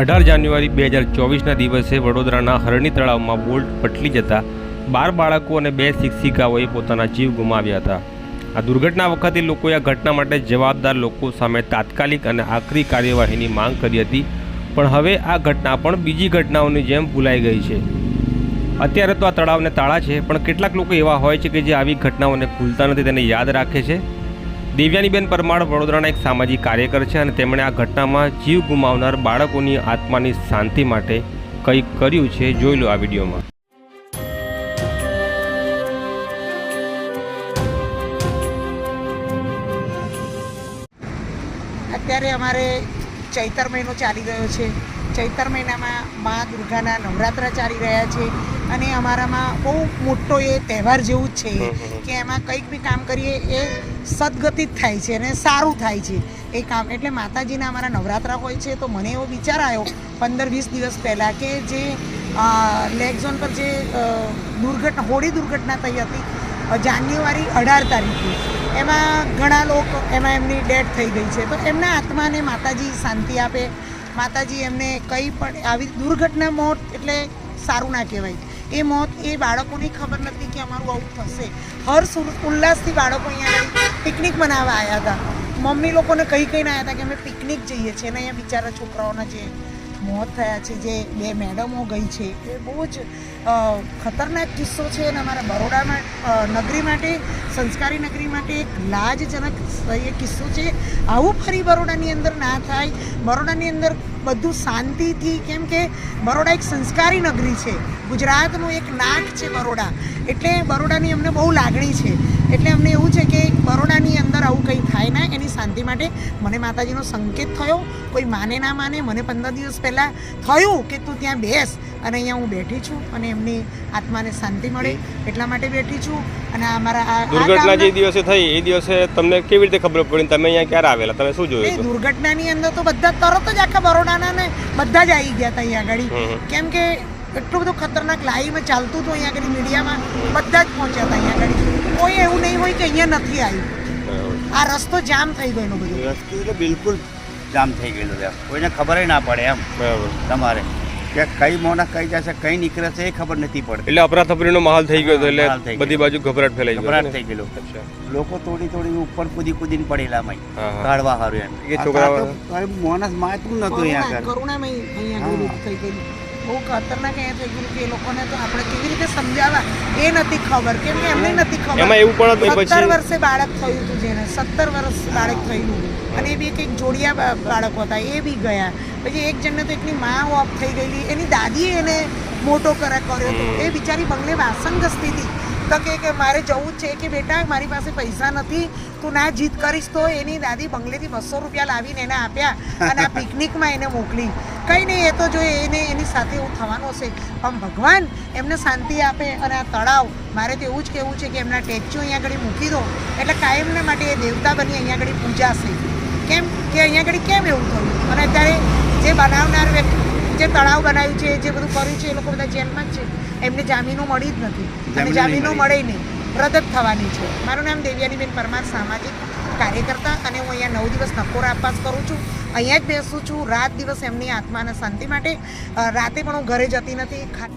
અઢાર જાન્યુઆરી બે હજાર ચોવીસના દિવસે વડોદરાના હરણી તળાવમાં બોલ્ટ પટલી જતા બાર બાળકો અને બે શિક્ષિકાઓએ પોતાના જીવ ગુમાવ્યા હતા. આ દુર્ઘટના વખતે લોકોએ આ ઘટના માટે જવાબદાર લોકો સામે તાત્કાલિક અને આખરી કાર્યવાહીની માંગ કરી હતી, પણ હવે આ ઘટના પણ બીજી ઘટનાઓની જેમ ભૂલાઈ ગઈ છે. અત્યારે તો આ તળાવને તાળા છે, પણ કેટલાક લોકો એવા હોય છે કે જે આવી ઘટનાઓને ભૂલતા નથી, તેને યાદ રાખે છે? દેવ્યાનીબેન પરમાર વડોદરાના એક સામાજિક કાર્યકર છે અને તેમણે આ ઘટનામાં જીવ ગુમાવનાર બાળકોની આત્માની શાંતિ માટે કંઈક કર્યું છે. જોઈ લો આ વિડીયોમાં. અત્યારે અમારે ચૈતર મહિનો ચાલી રહ્યો છે. ચૈતર મહિનામાં મા દુર્ગાના નવરાત્ર ચાલી રહ્યા છે. અને અમારામાં બહુ મોટો એ તહેવાર જેવું જ છે કે એમાં કંઈક બી કામ કરીએ એ સદગતિ જ થાય છે અને સારું થાય છે એ કામ. એટલે માતાજીના અમારા નવરાત્રા હોય છે તો મને એવો વિચાર આવ્યો પંદર વીસ દિવસ પહેલાં કે જે લેગ ઝોન પર જે દુર્ઘટના હોળી દુર્ઘટના થઈ હતી જાન્યુઆરી અઢાર તારીખે. એમાં ઘણા લોકો એમાં એમની ડેથ થઈ ગઈ છે. તો એમના આત્માને માતાજી શાંતિ આપે. માતાજી એમને કંઈ પણ આવી દુર્ઘટના મોત એટલે સારું ના કહેવાય. એ મોત એ બાળકોને ખબર નથી કે અમારું આવું થશે. હર્ષ ઉલ્લાસથી બાળકો અહીંયા પિકનિક મનાવવા આવ્યા હતા. મમ્મી લોકોને કહી કહીને આવ્યા હતા કે અમે પિકનિક જઈએ છીએ અને અહીંયા બિચારા છોકરાઓના જે મોત થયા છે, જે બે મેડમો ગઈ છે, એ બહુ જ ખતરનાક કિસ્સો છે અને અમારા બરોડામાં નગરી માટે, સંસ્કારી નગરી માટે એક લાજજનક એ કિસ્સો છે. આવું ફરી બરોડાની અંદર ના થાય બરોડાની અંદર બધું શાંતિથી કેમ કે બરોડા એક સંસ્કારી નગરી છે. ગુજરાતનું એક નાક છે બરોડા એટલે બરોડાની અમને બહુ લાગણી છે. એટલે અમને એવું છે કે બરોડાની અંદર આવું કંઈ થાય ના એની શાંતિ માટે મને માતાજીનો સંકેત થયો. કોઈ માને ના માને મને પંદર દિવસ પહેલાં થયું કે તું ત્યાં બેસ અને અહીંયા હું બેઠી છું અને એમની આત્માને શાંતિ મળે એટલા માટે બેઠી છું. અને આ અમારા દુર્ઘટના જે દિવસે થઈ એ દિવસે તમને કેવી રીતે ખબર પડી? તમે અહીંયા ક્યારે આવેલા? તમે શું જોયું દુર્ઘટનાની અંદર તો બધા તરત જ આખા બરોડાના ને બધા જ આવી ગયા હતા અહીંયા આગળ. કેમ કે એટલું બધું ખતરનાક લાઈવ ચાલતું હતું અહીંયા આગળ મીડિયામાં બધા જ પહોંચ્યા હતા અહીંયા આગળ. કોઈ એવું નહીં હોય કે અહીંયા નથી આવ્યું. આ રસ્તો જામ થઈ ગયો એનો બધું. રસ્તો બિલકુલ જામ થઈ ગયેલો કોઈને ખબર ના પડે એમ. બરાબર. તમારે. કે કઈ મોના કઈ જશે કઈ નીકળે છે એ ખબર નથી પડતી. એટલે અફરાતફરીનો માહોલ થઈ ગયો હતો એટલે બધી બાજુ ગભરાટ ફેલાઈ ગયો ગભરાટ થઈ ગયેલો. લોકો તોડી તોડી ઉપર કૂદી કૂદીને પડેલા મય. કાઢવા હારું એમ. એ છોકરા મોનસ માતું નતું અહીંયા કરુણામય અહીંયા. થઈ ગયેલું બહુ ખતરનાક એ થઈ ગયું કે એ લોકોને તો આપણે કેવી રીતે સમજાવવા? એ નથી ખબર. કેમ કે એમને નથી ખબર. એમાં એવું પણ હતું સત્તર વર્ષે બાળક થયું હતું જેને સત્તર વર્ષ બાળક થયું. અને એ બી કંઈક જોડિયા બાળક હતા. એ બી ગયા. પછી એક જણને તો એકની મા ઓફ થઈ ગયેલી. એની દાદીએ એને મોટો કરે કર્યો હતો. એ બિચારી બંગલે વાસંગસ્તી હતી. તો કે કે મારે જવું છે કે બેટા, મારી પાસે પૈસા નથી, તું ના જીત કરીશ તો એની દાદી બંગલેથી બસો રૂપિયા લાવીને એને આપ્યા અને આ પિકનિકમાં એને મોકલી. કંઈ નહીં, એ તો જો એને એની સાથે એવું થવાનું હશે. પણ ભગવાન, એમને શાંતિ આપે અને આ તળાવ, મારે તો એવું જ કહેવું છે કે એમના ટેચ્યુ અહીંયા આગળ મૂકી દો. એટલે કાયમના માટે એ દેવતા બની અહીંયા આગળ પૂજાશે કેમ કે અહીંયા આગળ કેમ એવું થયું? અને અત્યારે જે બનાવનાર વ્યક્તિ, જે તળાવ બનાવ્યું છે, જે બધું કર્યું છે, એ લોકો બધા જેલમાં જ છે. એમને જામીનો મળી જ નથી. અને જામીનો મળે. નહીં. રદ થવાની છે. મારું નામ દેવ્યાનીબેન પરમાર સામાજિક કાર્યકર્તા અને હું અહીંયા નવ દિવસ નકોર આપાસ કરું છું. અહીંયા જ બેસું છું. રાત દિવસ એમની આત્માને શાંતિ માટે. રાતે પણ હું ઘરે જતી નથી. ખા